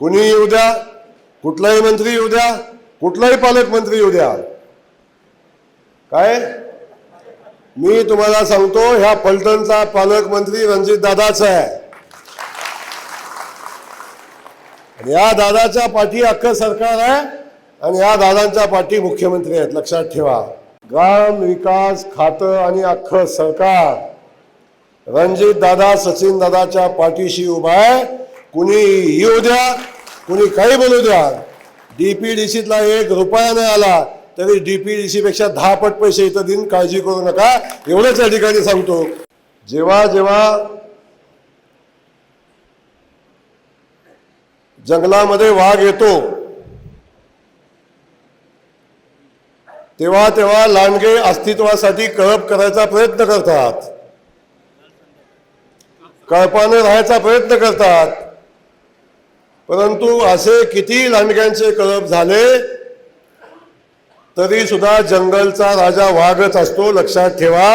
कुणी येऊ द्या कुठलाही मंत्री येऊ द्या कुठलाही पालकमंत्री येऊ द्या. काय? मी तुम्हाला सांगतो ह्या पलटणचा पालकमंत्री रणजित दादाच आहे. आणि या दादाच्या पाठी अख्खं सरकार आहे आणि या दादांच्या पाठी मुख्यमंत्री आहेत. लक्षात ठेवा. ग्राम विकास खातं आणि अख्खं सरकार. रणजित दादा सचिन दादाच्या पाठीशी उभा आहे. कुणी येऊ द्या कुणी काही बोलू द्या. डी पी डी सीतला एक रुपया नाही आला तरी डी पी डी सीपेक्षा दहा पट पैसे इथं देऊन काळजी करू नका. एवढंच या ठिकाणी सांगतो. जेव्हा जेव्हा जंगलामध्ये वाघ येतो तेव्हा तेव्हा लांडगे अस्तित्वासाठी कळप करायचा प्रयत्न करतात. कळपाने राहायचा प्रयत्न करतात. परंतु असे किती लांडग्यांचे कळप झाले तरी सुद्धा जंगलचा राजा वाघच असतो लक्षात ठेवा.